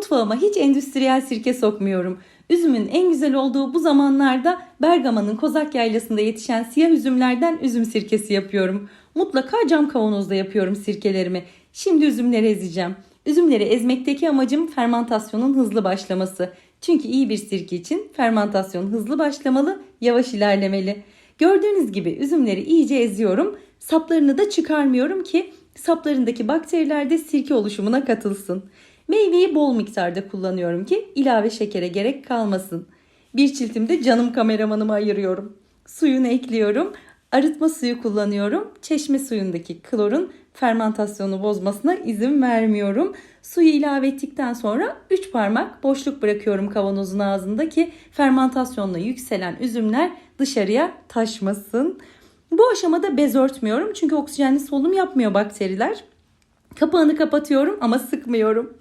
Mutfağıma hiç endüstriyel sirke sokmuyorum. Üzümün en güzel olduğu bu zamanlarda Bergama'nın Kozak Yaylası'nda yetişen siyah üzümlerden üzüm sirkesi yapıyorum. Mutlaka cam kavanozda yapıyorum sirkelerimi. Şimdi üzümleri ezeceğim. Üzümleri ezmekteki amacım fermentasyonun hızlı başlaması. Çünkü iyi bir sirke için fermentasyon hızlı başlamalı, yavaş ilerlemeli. Gördüğünüz gibi üzümleri iyice eziyorum. Saplarını da çıkarmıyorum ki saplarındaki bakteriler de sirke oluşumuna katılsın. Meyveyi bol miktarda kullanıyorum ki ilave şekere gerek kalmasın. Bir çiltimde canım kameramanıma ayırıyorum. Suyunu ekliyorum. Arıtma suyu kullanıyorum. Çeşme suyundaki klorun fermentasyonu bozmasına izin vermiyorum. Suyu ilave ettikten sonra 3 parmak boşluk bırakıyorum kavanozun ağzında ki fermentasyonla yükselen üzümler dışarıya taşmasın. Bu aşamada bez örtmüyorum çünkü oksijenli solunum yapmıyor bakteriler. Kapağını kapatıyorum ama sıkmıyorum.